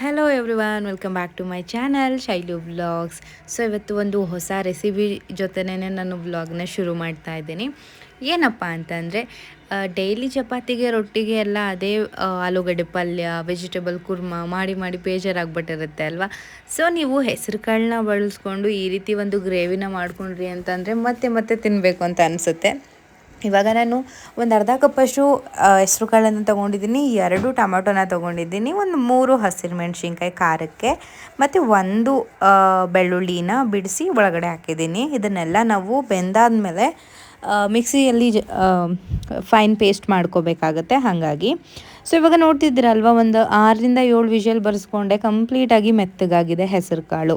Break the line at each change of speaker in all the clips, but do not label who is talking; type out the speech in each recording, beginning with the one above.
Hello everyone welcome back to my channel Shailu vlogs so ಇವತ್ತು ಒಂದು ಹೊಸ recipe ಜೊತೆನೇ ನಾನು ವ್ಲಾಗ್ನ ಶುರು ಮಾಡ್ತಾ ಇದ್ದೀನಿ. ಏನಪ್ಪ ಅಂತಂದರೆ ಡೈಲಿ ಚಪಾತಿಗೆ, ರೊಟ್ಟಿಗೆ ಎಲ್ಲ ಅದೇ ಆಲೂಗಡ್ಡೆ ಪಲ್ಯ ವೆಜಿಟೇಬಲ್ ಕುರ್ಮ ಮಾಡಿ ಮಾಡಿ ಬೇಜಾರಾಗ್ಬಿಟ್ಟಿರುತ್ತೆ ಅಲ್ವಾ? ಸೊ ನೀವು ಹೆಸರು ಕಾಳನ್ನ ಬಳಸ್ಕೊಂಡು ಈ ರೀತಿ ಒಂದು ಗ್ರೇವಿನ ಮಾಡ್ಕೊಂಡ್ರಿ ಅಂತಂದರೆ ಮತ್ತೆ ಮತ್ತೆ ತಿನ್ನಬೇಕು ಅಂತ ಅನಿಸುತ್ತೆ. ಇವಾಗ ನಾನು ಒಂದು ಅರ್ಧ ಕಪ್ಪಷ್ಟು ಹೆಸ್ರು ಕಾಳನ್ನು ತೊಗೊಂಡಿದ್ದೀನಿ ಎರಡು ಟೊಮೆಟೊನ ತೊಗೊಂಡಿದ್ದೀನಿ, ಒಂದು ಮೂರು ಹಸಿರು ಮೆಣಸಿನ್ಕಾಯಿ ಖಾರಕ್ಕೆ, ಮತ್ತು ಒಂದು ಬೆಳ್ಳುಳ್ಳಿನ ಬಿಡಿಸಿ ಒಳಗಡೆ ಹಾಕಿದ್ದೀನಿ. ಇದನ್ನೆಲ್ಲ ನಾವು ಬೆಂದಾದ್ಮೇಲೆ ಮೇಲೆ ಮಿಕ್ಸಿಯಲ್ಲಿ ಫೈನ್ ಪೇಸ್ಟ್ ಮಾಡ್ಕೋಬೇಕಾಗತ್ತೆ ಹಾಗಾಗಿ. ಸೊ ಇವಾಗ ನೋಡ್ತಿದ್ದೀರಲ್ವ, ಒಂದು ಆರರಿಂದ ಏಳು ವಿಷಲ್ ಬರೆಸ್ಕೊಂಡೆ ಕಂಪ್ಲೀಟಾಗಿ ಮೆತ್ತಗಾಗಿದೆ ಹೆಸರು ಕಾಳು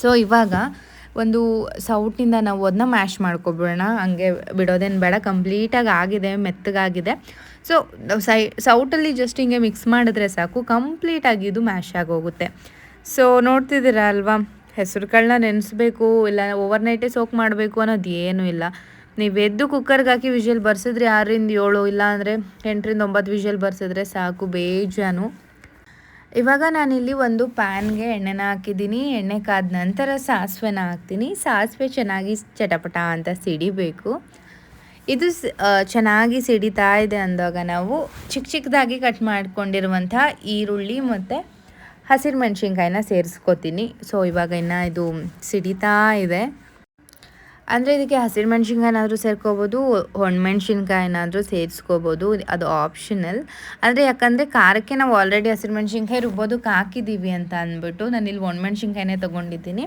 ಸೊ ಇವಾಗ ಒಂದು ಸೌಟಿಂದ ನಾವು ಅದನ್ನ ಮ್ಯಾಶ್ ಮಾಡ್ಕೊಬಿಡೋಣ. ಹಂಗೆ ಬಿಡೋದೇನು ಬೇಡ, ಕಂಪ್ಲೀಟಾಗಿ ಆಗಿದೆ, ಮೆತ್ತಗಾಗಿದೆ. ಸೊ ಸೈ, ಸೌಟಲ್ಲಿ ಜಸ್ಟ್ ಹಿಂಗೆ ಮಿಕ್ಸ್ ಮಾಡಿದ್ರೆ ಸಾಕು, ಕಂಪ್ಲೀಟಾಗಿ ಇದು ಮ್ಯಾಶ್ ಆಗೋಗುತ್ತೆ. ಸೊ ನೋಡ್ತಿದ್ದೀರ ಅಲ್ವಾ? ಹೆಸರು ಕಾಳನ್ನ ನೆನೆಸ್ಬೇಕು, ಇಲ್ಲ ಓವರ್ ನೈಟೇ ಸೋಕ್ ಮಾಡಬೇಕು ಅನ್ನೋದು ಏನೂ ಇಲ್ಲ. ನೀವು ಎದ್ದು ಕುಕ್ಕರ್ಗೆ ಹಾಕಿ ವಿಷಲ್ ಬರ್ಸಿದ್ರೆ ಆರರಿಂದ ಏಳು ಇಲ್ಲ ಅಂದರೆ ಎಂಟರಿಂದ ಒಂಬತ್ತು ವಿಷಲ್ ಬರ್ಸಿದ್ರೆ ಸಾಕು, ಬೇಜಾನು. ಇವಾಗ ನಾನಿಲ್ಲಿ ಒಂದು ಪ್ಯಾನ್ಗೆ ಎಣ್ಣೆನ ಹಾಕಿದ್ದೀನಿ. ಎಣ್ಣೆ ಕಾದ ನಂತರ ಸಾಸಿವೆನ ಹಾಕ್ತೀನಿ. ಸಾಸಿವೆ ಚೆನ್ನಾಗಿ ಚಟಪಟ ಅಂತ ಸಿಡಿಬೇಕು. ಇದು ಚೆನ್ನಾಗಿ ಸಿಡಿತಾ ಇದೆ ಅಂದಾಗ ನಾವು ಚಿಕ್ಕ ಚಿಕ್ಕದಾಗಿ ಕಟ್ ಮಾಡಿಕೊಂಡಿರುವಂಥ ಈರುಳ್ಳಿ ಮತ್ತು ಹಸಿರು ಮೆಣಸಿನ್ಕಾಯಿನ ಸೇರಿಸ್ಕೋತೀನಿ. ಸೊ, ಇವಾಗ ಇನ್ನು ಇದು ಸಿಡಿತಾ ಇದೆ. ಅಂದರೆ ಇದಕ್ಕೆ ಹಸಿರು ಮೆಣಸಿನ್ಕಾಯಿನಾದರೂ ಸೇರ್ಕೋಬೋದು ಒಣಮೆಣ್ಸಿನ್ಕಾಯಿನಾದರೂ ಸೇರಿಸ್ಕೋಬೋದು, ಅದು ಆಪ್ಷನಲ್ ಅಂದರೆ ಯಾಕಂದರೆ ಖಾರಕ್ಕೆ ನಾವು ಆಲ್ರೆಡಿ ಹಸಿರು ಮೆಣಸಿನ್ಕಾಯಿ ರುಬ್ಬೋದಕ್ಕೆ ಹಾಕಿದ್ದೀವಿ ಅಂತ ಅಂದ್ಬಿಟ್ಟು ನಾನು ಇಲ್ಲಿ ಒಣಮೆಣ್ಸಿನ್ಕಾಯಿನೇ ತೊಗೊಂಡಿದ್ದೀನಿ.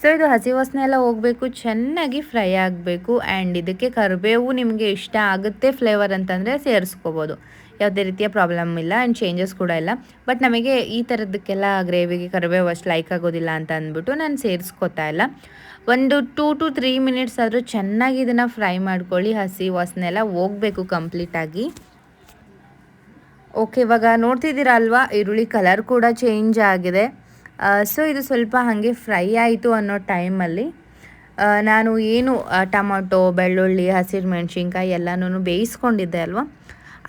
ಸೊ ಇದು ಹಸಿ ವಾಸನೆ ಎಲ್ಲ ಹೋಗಬೇಕು, ಚೆನ್ನಾಗಿ ಫ್ರೈ ಆಗಬೇಕು ಆ್ಯಂಡ್ ಇದಕ್ಕೆ ಕರಿಬೇವು ನಿಮಗೆ ಇಷ್ಟ ಆಗುತ್ತೆ ಫ್ಲೇವರ್ ಅಂತಂದರೆ ಸೇರಿಸ್ಕೋಬೋದು. ಯಾವುದೇ ರೀತಿಯ ಪ್ರಾಬ್ಲಮ್ ಇಲ್ಲ ಆ್ಯಂಡ್ ಚೇಂಜಸ್ ಕೂಡ ಇಲ್ಲ. ಬಟ್ ನಮಗೆ ಈ ಥರದಕ್ಕೆಲ್ಲ ಗ್ರೇವಿಗೆ ಕರಿಬೇವು ಅಷ್ಟು ಲೈಕ್ ಆಗೋದಿಲ್ಲ ಅಂತ ಅಂದ್ಬಿಟ್ಟು ನಾನು ಸೇರಿಸ್ಕೊತಾ ಇಲ್ಲ. ಒಂದು ಟೂ ಟು ತ್ರೀ ಮಿನಿಟ್ಸ್ ಆದರೂ ಚೆನ್ನಾಗಿ ಇದನ್ನು ಫ್ರೈ ಮಾಡ್ಕೊಳ್ಳಿ, ಹಸಿ ವಾಸನೆಲ್ಲ ಹೋಗ್ಬೇಕು ಕಂಪ್ಲೀಟಾಗಿ ಓಕೆ ಇವಾಗ ನೋಡ್ತಿದ್ದೀರಾ ಅಲ್ವಾ? ಈರುಳ್ಳಿ ಕಲರ್ ಕೂಡ ಚೇಂಜ್ ಆಗಿದೆ. ಸೊ ಇದು ಸ್ವಲ್ಪ ಹಾಗೆ ಫ್ರೈ ಆಯಿತು ಅನ್ನೋ ಟೈಮಲ್ಲಿ ನಾನು ಏನು ಟೊಮೊಟೊ, ಬೆಳ್ಳುಳ್ಳಿ, ಹಸಿರು ಮೆಣಸಿನ್ಕಾಯಿ ಎಲ್ಲನೂ ಬೇಯಿಸ್ಕೊಂಡಿದ್ದೆ ಅಲ್ವಾ?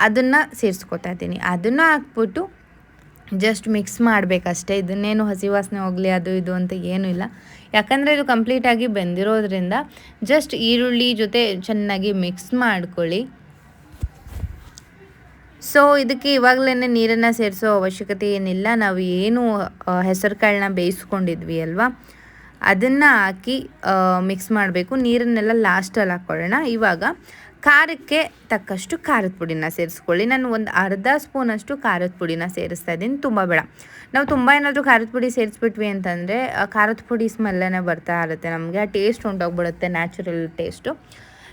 ಅದನ್ನು ಸೇರಿಸ್ಕೊತಾ ಇದ್ದೀನಿ. ಅದನ್ನು ಹಾಕ್ಬಿಟ್ಟು ಜಸ್ಟ್ ಮಿಕ್ಸ್ ಮಾಡಬೇಕಷ್ಟೇ. ಇದನ್ನೇನು ಹಸಿ ವಾಸನೆ ಹೋಗಲಿ, ಅದು ಇದು ಅಂತ ಏನೂ ಇಲ್ಲ. ಯಾಕಂದರೆ ಇದು ಕಂಪ್ಲೀಟಾಗಿ ಬೆಂದಿರೋದ್ರಿಂದ ಜಸ್ಟ್ ಈರುಳ್ಳಿ ಜೊತೆ ಚೆನ್ನಾಗಿ ಮಿಕ್ಸ್ ಮಾಡ್ಕೊಳ್ಳಿ. ಸೊ ಇದಕ್ಕೆ ಇವಾಗಲೇ ನೀರನ್ನು ಸೇರಿಸೋ ಅವಶ್ಯಕತೆ ಏನಿಲ್ಲ. ನಾವು ಏನು ಹೆಸರು ಕಾಳನ್ನ ಬೇಯಿಸ್ಕೊಂಡಿದ್ವಿ ಅಲ್ವಾ? ಅದನ್ನು ಹಾಕಿ ಮಿಕ್ಸ್ ಮಾಡಬೇಕು. ನೀರನ್ನೆಲ್ಲ ಲಾಸ್ಟಲ್ಲಿ ಹಾಕ್ಕೊಳ್ಳೋಣ. ಇವಾಗ ಖಾರಕ್ಕೆ ತಕ್ಕಷ್ಟು ಖಾರದ ಪುಡಿನ ಸೇರಿಸ್ಕೊಳ್ಳಿ. ನಾನು ಒಂದು ಅರ್ಧ ಸ್ಪೂನಷ್ಟು ಖಾರದ ಪುಡಿನ ಸೇರಿಸ್ತಾ ಇದ್ದೀನಿ. ತುಂಬ ಬೇಡ. ನಾವು ತುಂಬ ಏನಾದರೂ ಖಾರದ ಪುಡಿ ಸೇರಿಸ್ಬಿಟ್ವಿ ಅಂತಂದರೆ ಖಾರದ ಪುಡಿ ಸ್ಮೆಲ್ಲನೇ ಬರ್ತಾ ಇರುತ್ತೆ ನಮಗೆ. ಆ ಟೇಸ್ಟ್ ಉಂಟೋಗ್ಬಿಡುತ್ತೆ ನ್ಯಾಚುರಲ್ ಟೇಸ್ಟು.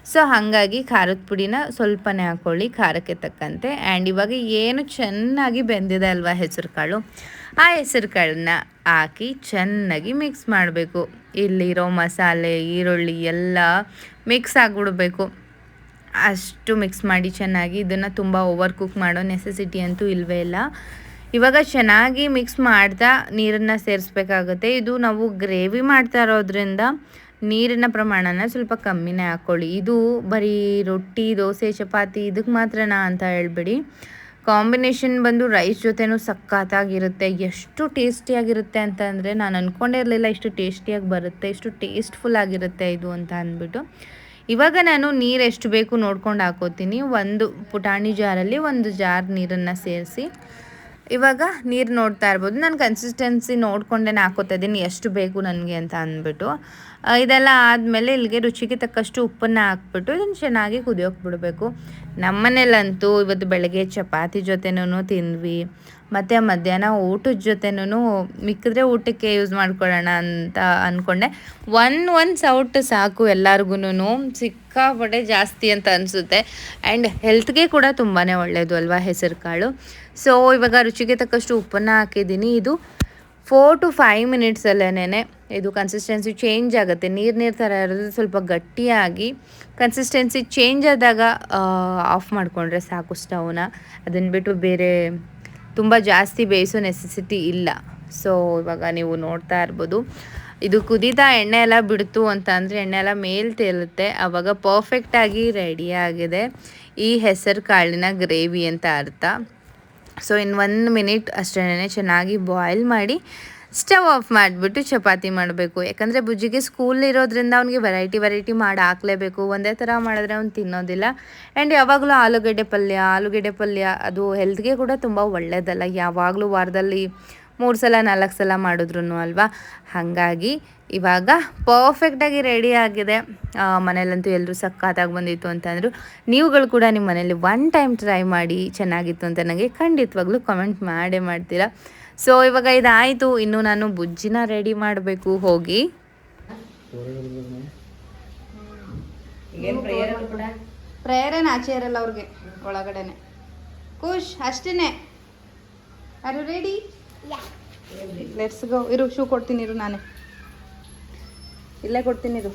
ಸೊ, ಹಾಗಾಗಿ ಖಾರದ ಪುಡಿನ ಸ್ವಲ್ಪನೇ ಹಾಕ್ಕೊಳ್ಳಿ ಖಾರಕ್ಕೆ ತಕ್ಕಂತೆ. ಆ್ಯಂಡ್ ಇವಾಗ ಏನು ಚೆನ್ನಾಗಿ ಬೆಂದಿದೆ ಅಲ್ವಾ ಹೆಸರು ಕಾಳು ಆ ಹೆಸರು ಕಾಳನ್ನ ಹಾಕಿ ಚೆನ್ನಾಗಿ ಮಿಕ್ಸ್ ಮಾಡಬೇಕು. ಇಲ್ಲಿರೋ ಮಸಾಲೆ, ಈರುಳ್ಳಿ ಎಲ್ಲ ಮಿಕ್ಸ್ ಆಗಿಬಿಡ್ಬೇಕು. ಅಷ್ಟು ಮಿಕ್ಸ್ ಮಾಡಿ ಚೆನ್ನಾಗಿ ಇದನ್ನು ತುಂಬ ಓವರ್ ಕುಕ್ ಮಾಡೋ ನೆಸೆಸಿಟಿ ಅಂತೂ ಇಲ್ಲವೇ ಇಲ್ಲ. ಇವಾಗ ಚೆನ್ನಾಗಿ ಮಿಕ್ಸ್ ಮಾಡ್ತಾ ನೀರನ್ನು ಸೇರಿಸ್ಬೇಕಾಗುತ್ತೆ. ಇದು ನಾವು ಗ್ರೇವಿ ಮಾಡ್ತಾ ಇರೋದ್ರಿಂದ ನೀರಿನ ಪ್ರಮಾಣನ ಸ್ವಲ್ಪ ಕಮ್ಮಿನೇ ಹಾಕ್ಕೊಳ್ಳಿ ಇದು ಬರೀ ರೊಟ್ಟಿ, ದೋಸೆ, ಚಪಾತಿ ಇದಕ್ಕೆ ಮಾತ್ರನಾ ಅಂತ ಹೇಳ್ಬಿಡಿ. ಕಾಂಬಿನೇಷನ್ ಬಂದು ರೈಸ್ ಜೊತೆನೂ ಸಖತ್ತಾಗಿರುತ್ತೆ. ಎಷ್ಟು ಟೇಸ್ಟಿಯಾಗಿರುತ್ತೆ ಅಂತ ಅಂದರೆ ನಾನು ಅಂದ್ಕೊಂಡೇ ಇರಲಿಲ್ಲ ಇಷ್ಟು ಟೇಸ್ಟಿಯಾಗಿ ಬರುತ್ತೆ, ಇಷ್ಟು ಟೇಸ್ಟ್ಫುಲ್ ಆಗಿರುತ್ತೆ ಇದು ಅಂತ ಅಂದ್ಬಿಟ್ಟು. ಇವಾಗ ನಾನು ನೀರು ಎಷ್ಟು ಬೇಕು ನೋಡ್ಕೊಂಡು ಹಾಕೋತೀನಿ. ಒಂದು ಪುಟಾಣಿ ಜಾರಲ್ಲಿ ಒಂದು ಜಾರ್ ನೀರನ್ನು ಸೇರಿಸಿ ಇವಾಗ ನೀರು ನೋಡ್ತಾ ಇರ್ಬೋದು. ನಾನು ಕನ್ಸಿಸ್ಟೆನ್ಸಿ ನೋಡ್ಕೊಂಡೇ ಹಾಕೋತಾ ಇದ್ದೀನಿ ಎಷ್ಟು ಬೇಕು ನನಗೆ ಅಂತ ಅಂದ್ಬಿಟ್ಟು. ಇದೆಲ್ಲ ಆದಮೇಲೆ ಇಲ್ಲಿಗೆ ರುಚಿಗೆ ತಕ್ಕಷ್ಟು ಉಪ್ಪನ್ನು ಹಾಕ್ಬಿಟ್ಟು ಇದನ್ನು ಚೆನ್ನಾಗಿ ಕುದಿಯೋಕೆ ಬಿಡಬೇಕು. ನಮ್ಮನೇಲಂತೂ ಇವತ್ತು ಬೆಳಗ್ಗೆ ಚಪಾತಿ ಜೊತೆನೂ ತಿಂದ್ವಿ. ಮತ್ತು ಮಧ್ಯಾಹ್ನ ಊಟದ ಜೊತೆನೂ ಮಿಕ್ಕಿದ್ರೆ ಊಟಕ್ಕೆ ಯೂಸ್ ಮಾಡ್ಕೊಳ್ಳೋಣ ಅಂತ ಅಂದ್ಕೊಂಡೆ ಒನ್ ಒನ್ ಸೌಟ್ ಸಾಕು ಎಲ್ಲರಿಗೂ ಸಿಕ್ಕಾಪಟ್ಟೆ ಜಾಸ್ತಿ ಅಂತ ಅನಿಸುತ್ತೆ. ಆ್ಯಂಡ್ ಹೆಲ್ತ್ಗೆ ಕೂಡ ತುಂಬಾ ಒಳ್ಳೆಯದು ಅಲ್ವಾ ಹೆಸರು ಕಾಳು ಸೊ ಇವಾಗ ರುಚಿಗೆ ತಕ್ಕಷ್ಟು ಉಪ್ಪನ್ನು ಹಾಕಿದ್ದೀನಿ. ಇದು ಫೋರ್ ಟು ಫೈವ್ ಮಿನಿಟ್ಸಲ್ಲೇ ಇದು ಕನ್ಸಿಸ್ಟೆನ್ಸಿ ಚೇಂಜ್ ಆಗುತ್ತೆ. ನೀರು ನೀರು ಥರ ಇರೋದು ಸ್ವಲ್ಪ ಗಟ್ಟಿಯಾಗಿ ಕನ್ಸಿಸ್ಟೆನ್ಸಿ ಚೇಂಜ್ ಆದಾಗ ಆಫ್ ಮಾಡಿಕೊಂಡ್ರೆ ಸಾಕು ಸ್ಟವ್ನ ಅದನ್ನು ಬಿಟ್ಟು ಬೇರೆ ತುಂಬ ಜಾಸ್ತಿ ಬೇಯಿಸೋ ನೆಸೆಸಿಟಿ ಇಲ್ಲ. ಸೊ ಇವಾಗ ನೀವು ನೋಡ್ತಾ ಇರ್ಬೋದು. ಇದು ಕುದೀತಾ ಎಣ್ಣೆ ಎಲ್ಲ ಬಿಡ್ತು ಅಂತ ಅಂದರೆ ಎಣ್ಣೆ ಎಲ್ಲ ಮೇಲೆ ತೇಲುತ್ತೆ. ಆವಾಗ ಪರ್ಫೆಕ್ಟಾಗಿ ರೆಡಿ ಆಗಿದೆ. ಈ ಹೆಸರು ಕಾಳಿನ ಗ್ರೇವಿ ಅಂತ ಅರ್ಥ. ಸೊ ಇನ್ನು ಒಂದು ಮಿನಿಟ್ ಅಷ್ಟೇ ಚೆನ್ನಾಗಿ ಬಾಯ್ಲ್ ಮಾಡಿ ಸ್ಟವ್ ಆಫ್ ಮಾಡಿಬಿಟ್ಟು ಚಪಾತಿ ಮಾಡಬೇಕು. ಯಾಕಂದರೆ ಬುಜ್ಜಿಗೆ ಸ್ಕೂಲ್ ಇರೋದ್ರಿಂದ ಅವ್ನಿಗೆ ವೆರೈಟಿ ವೆರೈಟಿ ಮಾಡಿ ಹಾಕ್ಲೇಬೇಕು. ಒಂದೇ ಥರ ಮಾಡಿದ್ರೆ ಅವ್ನು ತಿನ್ನೋದಿಲ್ಲ. ಆ್ಯಂಡ್ ಯಾವಾಗಲೂ ಆಲೂಗಡ್ಡೆ ಪಲ್ಯ ಆಲೂಗಡ್ಡೆ ಪಲ್ಯ ಅದು ಹೆಲ್ತ್ಗೆ ಕೂಡ ತುಂಬ ಒಳ್ಳೆಯದಲ್ಲ ಯಾವಾಗಲೂ ವಾರದಲ್ಲಿ ಮೂರು ಸಲ, ನಾಲ್ಕು ಸಲ ಮಾಡಿದ್ರು ಅಲ್ವಾ? ಹಾಗಾಗಿ ಇವಾಗ ಪರ್ಫೆಕ್ಟಾಗಿ ರೆಡಿ ಆಗಿದೆ. ಮನೇಲಂತೂ ಎಲ್ಲರೂ ಸಖತ್ತಾಗಿ ಬಂದಿತ್ತು ಅಂತಂದರು ನೀವುಗಳು ಕೂಡ ನಿಮ್ಮ ಮನೇಲಿ ಒನ್ ಟೈಮ್ ಟ್ರೈ ಮಾಡಿ ಚೆನ್ನಾಗಿತ್ತು ಅಂತ ನನಗೆ ಖಂಡಿತವಾಗ್ಲೂ ಕಮೆಂಟ್ ಮಾಡೇ ಮಾಡ್ತೀರಾ. ಸೊ ಇವಾಗ ಇದಾಯಿತು. ಇನ್ನು ನಾನು ಬುಜ್ಜಿನ ರೆಡಿ ಮಾಡಬೇಕು. ಹೋಗಿ.
ಪ್ರೇರೇನ ಆಚೆ ಇರಲ್ಲ ಅವ್ರಿಗೆ ಒಳಗಡೆನೆ. ಖುಷ್, ಅಷ್ಟೇನೆ. ಆರ್ ರೆಡಿ ಲೆಟ್ಸ್ ಗೋ ಇರು ಶೂ ಕೊಡ್ತೀನಿ ಇರು ನಾನೇ. ಇಲ್ಲೇ ಕೊಡ್ತೀನಿ ಇರು.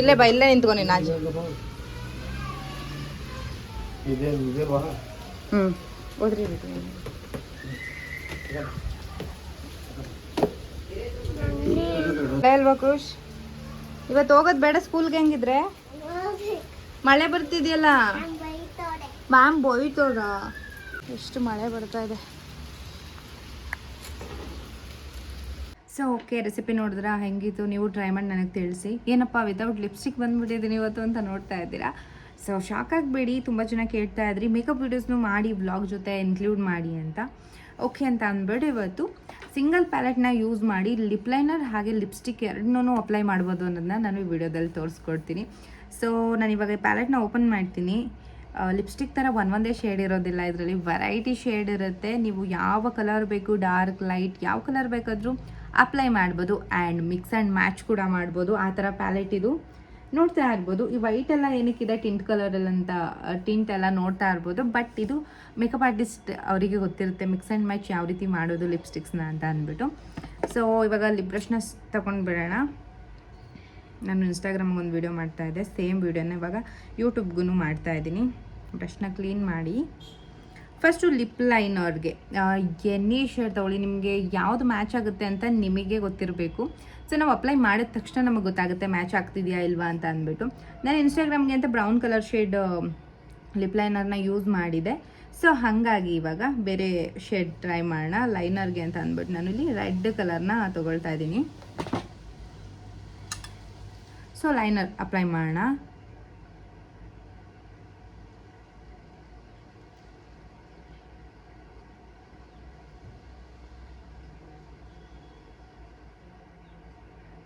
ಇಲ್ಲೇ ಬಾ ಇಲ್ಲೇ ನಿಂತ್ಕೊ ನೀನು ಆಚೆ. ಹ್ಞೂ ಹೋದ್ರಿ ಅಲ್ವಾ ಕ್ರೂಶ್? ಇವತ್ತು ಹೋಗೋದು ಬೇಡ ಸ್ಕೂಲ್ಗೆ ಹೆಂಗಿದ್ರೆ? ಮಳೆ ಬರ್ತಿದೆಯಲ್ಲ? ಮ್ಯಾಮ್ ಬೈತೋಡ ಎಷ್ಟು ಮಳೆ ಬರ್ತಾ ಇದೆ.
ಸೊ ಓಕೆ ರೆಸಿಪಿ ನೋಡಿದ್ರ ಹೆಂಗಿತ್ತು ನೀವು ಟ್ರೈ ಮಾಡಿ ನನಗೆ ತಿಳಿಸಿ. ಏನಪ್ಪ ವಿತೌಟ್ ಲಿಪ್ಸ್ಟಿಕ್ ಬಂದ್ಬಿಟ್ಟಿದ್ದೀನಿ ಇವತ್ತು ಅಂತ ನೋಡ್ತಾ ಇದ್ದೀರಾ? ಸೊ ಶಾಕ್ ಆಗಬೇಡಿ ತುಂಬ ಜನ ಕೇಳ್ತಾ ಇದ್ರಿ. ಮೇಕಪ್ ವೀಡಿಯೋಸ್ನು ಮಾಡಿ ಬ್ಲಾಗ್ ಜೊತೆ ಇನ್ಕ್ಲೂಡ್ ಮಾಡಿ ಅಂತ. ಓಕೆ ಅಂತ ಅಂದ್ಬಿಟ್ಟು ಇವತ್ತು ಸಿಂಗಲ್ ಪ್ಯಾಲೆಟ್ನ ಯೂಸ್ ಮಾಡಿ ಲಿಪ್ ಲೈನರ್ ಹಾಗೆ ಲಿಪ್ಸ್ಟಿಕ್ ಎರಡನ್ನೂ ಅಪ್ಲೈ ಮಾಡ್ಬೋದು ಅನ್ನೋದನ್ನ ನಾನು ಈ ವಿಡಿಯೋದಲ್ಲಿ ತೋರಿಸ್ಕೊಡ್ತೀನಿ. ಸೊ ನಾನು ಇವಾಗ ಪ್ಯಾಲೆಟ್ನ ಓಪನ್ ಮಾಡ್ತೀನಿ. ಲಿಪ್ಸ್ಟಿಕ್ ಥರ ಒಂದೊಂದೇ ಒಂದೇ ಶೇಡ್ ಇರೋದಿಲ್ಲ. ಇದರಲ್ಲಿ ವೆರೈಟಿ ಶೇಡ್ ಇರುತ್ತೆ. ನೀವು ಯಾವ ಕಲರ್ ಬೇಕು ಡಾರ್ಕ್ ಲೈಟ್ ಯಾವ ಕಲರ್ ಬೇಕಾದರೂ ಅಪ್ಲೈ ಮಾಡ್ಬೋದು. ಆ್ಯಂಡ್ ಮಿಕ್ಸ್ ಆ್ಯಂಡ್ ಮ್ಯಾಚ್ ಕೂಡ ಮಾಡ್ಬೋದು. ಆ ಥರ ಪ್ಯಾಲೆಟ್ ಇದು. ನೋಡ್ತಾ ಇರ್ಬೋದು. ಈ ವೈಟ್ ಎಲ್ಲ ಏನಕ್ಕಿದೆ? ಟಿಂಟ್ ಕಲರಲ್ಲಂತ ಟಿಂಟ್ ಎಲ್ಲ ನೋಡ್ತಾ ಇರ್ಬೋದು. ಬಟ್ ಇದು ಮೇಕಪ್ ಆರ್ಟಿಸ್ಟ್ ಅವರಿಗೆ ಗೊತ್ತಿರುತ್ತೆ. ಮಿಕ್ಸ್ ಆ್ಯಂಡ್ ಮ್ಯಾಚ್ ಯಾವ ರೀತಿ ಮಾಡೋದು ಲಿಪ್ಸ್ಟಿಕ್ಸ್ನ ಅಂತ ಅಂದ್ಬಿಟ್ಟು. ಸೊ ಇವಾಗ ಲಿಪ್ ಬ್ರಷ್ನ ತಗೊಂಡು ಬಿಡೋಣ. ನಾನು ಇನ್ಸ್ಟಾಗ್ರಾಮ್ಗೆ ಒಂದು ವೀಡಿಯೋ ಮಾಡ್ತಾ ಇದ್ದೆ ಸೇಮ್ ವೀಡಿಯೋನ ಇವಾಗ ಯೂಟ್ಯೂಬ್ಗೂ ಮಾಡ್ತಾ ಇದ್ದೀನಿ. ಬ್ರಷ್ನ ಕ್ಲೀನ್ ಮಾಡಿ. ಫಸ್ಟು ಲಿಪ್ ಲೈನರ್ಗೆ ಎನಿ ಶೇಡ್ ತೊಗೊಳ್ಳಿ, ನಿಮಗೆ ಯಾವುದು ಮ್ಯಾಚ್ ಆಗುತ್ತೆ ಅಂತ ನಿಮಗೆ ಗೊತ್ತಿರಬೇಕು. ಸೊ ನಾವು ಅಪ್ಲೈ ಮಾಡಿದ ತಕ್ಷಣ ನಮಗೆ ಗೊತ್ತಾಗುತ್ತೆ ಮ್ಯಾಚ್ ಆಗ್ತಿದೆಯಾ ಇಲ್ವಾ ಅಂತ ಅಂದ್ಬಿಟ್ಟು. ನಾನು ಇನ್ಸ್ಟಾಗ್ರಾಮ್ಗೆ ಅಂತ ಬ್ರೌನ್ ಕಲರ್ ಶೇಡ್ ಲಿಪ್ ಲೈನರ್ನ ಯೂಸ್ ಮಾಡಿದೆ. ಸೊ ಹಾಗಾಗಿ ಇವಾಗ ಬೇರೆ ಶೇಡ್ ಟ್ರೈ ಮಾಡೋಣ ಲೈನರ್ಗೆ ಅಂತ ಅಂದ್ಬಿಟ್ಟು. ನಾನು ಇಲ್ಲಿ ರೆಡ್ ಕಲರ್ನ ತೊಗೊಳ್ತಾ ಇದ್ದೀನಿ. ಸೊ ಲೈನರ್ ಅಪ್ಲೈ ಮಾಡೋಣ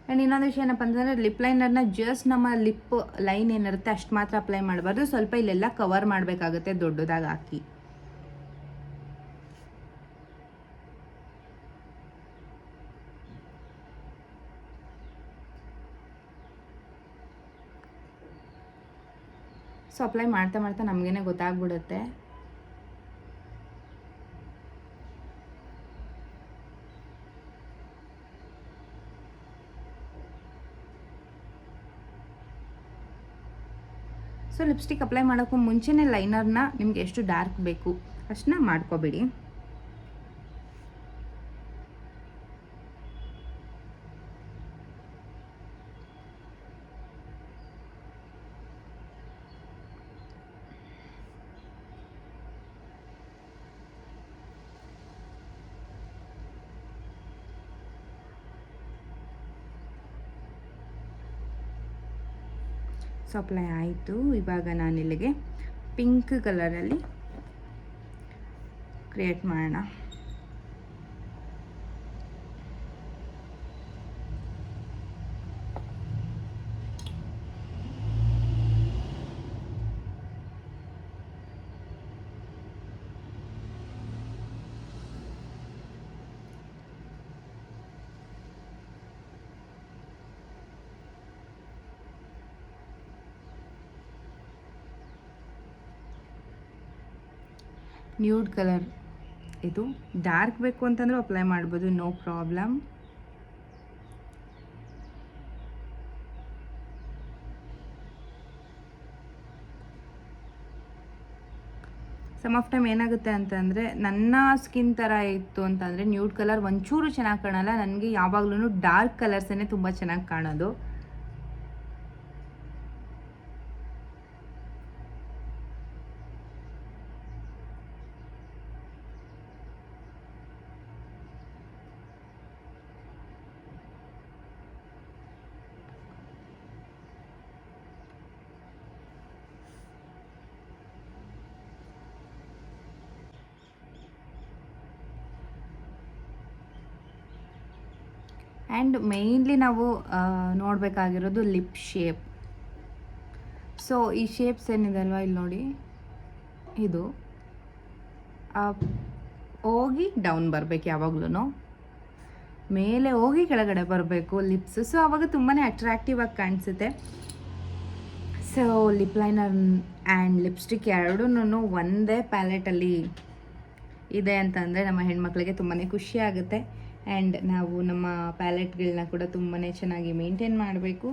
ಆ್ಯಂಡ್ ಇನ್ನೊಂದು ವಿಷಯ ಏನಪ್ಪ ಅಂತಂದರೆ ಲಿಪ್ ಲೈನರ್ನ ಜಸ್ಟ್ ನಮ್ಮ ಲಿಪ್ ಲೈನ್ ಏನಿರುತ್ತೆ, ಅಷ್ಟು ಮಾತ್ರ ಅಪ್ಲೈ ಮಾಡಬಾರ್ದು. ಸ್ವಲ್ಪ ಇಲ್ಲೆಲ್ಲ ಕವರ್ ಮಾಡಬೇಕಾಗುತ್ತೆ, ದೊಡ್ಡದಾಗಿ ಹಾಕಿ. ಸೊ ಅಪ್ಲೈ ಮಾಡ್ತಾ ಮಾಡ್ತಾ ನಮಗೇನೆ ಗೊತ್ತಾಗ್ಬಿಡುತ್ತೆ. ಸೊ ಲಿಪ್ಸ್ಟಿಕ್ ಅಪ್ಲೈ ಮಾಡೋಕ್ಕೂ ಮುಂಚೆನೇ ಲೈನರ್ನ ನಿಮ್ಗೆ ಎಷ್ಟು ಡಾರ್ಕ್ ಬೇಕು ಅಷ್ಟನ್ನ ಮಾಡ್ಕೋಬೇಡಿ. ಸೊ ಅಪ್ಲೈ ಆಯಿತು. ಇವಾಗ ನಾನು ಇಲ್ಲಿಗೆ ಪಿಂಕ್ ಕಲರಲ್ಲಿ ಕ್ರಿಯೇಟ್ ಮಾಡೋಣ. ನ್ಯೂಡ್ ಕಲರ್ ಇದು ಡಾರ್ಕ್ ಬೇಕು ಅಂತಂದ್ರೆ ಅಪ್ಲೈ ಮಾಡ್ಬೋದು no problem some of time ಏನಾಗುತ್ತೆ ಅಂತಂದರೆ, ನನ್ನ ಸ್ಕಿನ್ ಥರ ಇತ್ತು ಅಂತಂದರೆ ನ್ಯೂಡ್ ಕಲರ್ ಒಂಚೂರು ಚೆನ್ನಾಗಿ ಕಾಣಲ್ಲ, ನನಗೆ ಯಾವಾಗ್ಲೂ ಡಾರ್ಕ್ ಕಲರ್ಸೇ ತುಂಬ ಚೆನ್ನಾಗಿ ಕಾಣೋದು. ಆ್ಯಂಡ್ ಮೇಯ್ನ್ಲಿ ನಾವು ನೋಡಬೇಕಾಗಿರೋದು ಲಿಪ್ ಶೇಪ್ ಸೊ ಈ ಶೇಪ್ಸ್ ಏನಿದೆ ಅಲ್ವಾ ಇಲ್ಲಿ ನೋಡಿ. ಇದು. ಹೋಗಿ ಡೌನ್ ಬರಬೇಕು ಯಾವಾಗ್ಲೂ ಮೇಲೆ ಹೋಗಿ ಕೆಳಗಡೆ ಬರಬೇಕು ಲಿಪ್ಸ್ ಸೊ ಆವಾಗ ತುಂಬಾ ಅಟ್ರಾಕ್ಟಿವ್ ಆಗಿ ಕಾಣಿಸುತ್ತೆ. So lip liner and lipstick ಎರಡೂ ಒಂದೇ ಪ್ಯಾಲೆಟಲ್ಲಿ ಇದೆ ಅಂತಂದರೆ ನಮ್ಮ ಹೆಣ್ಮಕ್ಳಿಗೆ ತುಂಬಾ ಖುಷಿ ಆಗುತ್ತೆ. ಆ್ಯಂಡ್ ನಾವು ನಮ್ಮ ಪ್ಯಾಲೆಟ್ಗಳನ್ನ ಕೂಡ ತುಂಬಾ ಚೆನ್ನಾಗಿ ಮೇಂಟೈನ್ ಮಾಡಬೇಕು.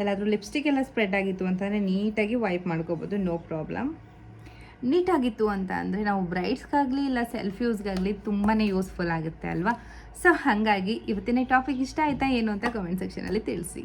ಎಲ್ಲಾದರೂ ಲಿಪ್ಸ್ಟಿಕ್ ಎಲ್ಲ ಸ್ಪ್ರೆಡ್ ಆಗಿತ್ತು ಅಂತಂದರೆ ನೀಟಾಗಿ ವೈಪ್ ಮಾಡ್ಕೋಬೋದು, ನೋ ಪ್ರಾಬ್ಲಮ್. ನೀಟಾಗಿತ್ತು ಅಂತ ಅಂದರೆ ನಾವು ಬ್ರೈಡ್ಸ್ಗಾಗಲಿ ಇಲ್ಲ ಸೆಲ್ಫ್ ಯೂಸ್ಗಾಗಲಿ ತುಂಬಾ ಯೂಸ್ಫುಲ್ ಆಗುತ್ತೆ ಅಲ್ವಾ? ಸೊ ಹಾಗಾಗಿ ಇವತ್ತಿನ ಟಾಪಿಕ್ ಇಷ್ಟ ಆಯಿತಾ ಏನು ಅಂತ ಕಮೆಂಟ್ ಸೆಕ್ಷನಲ್ಲಿ ತಿಳಿಸಿ.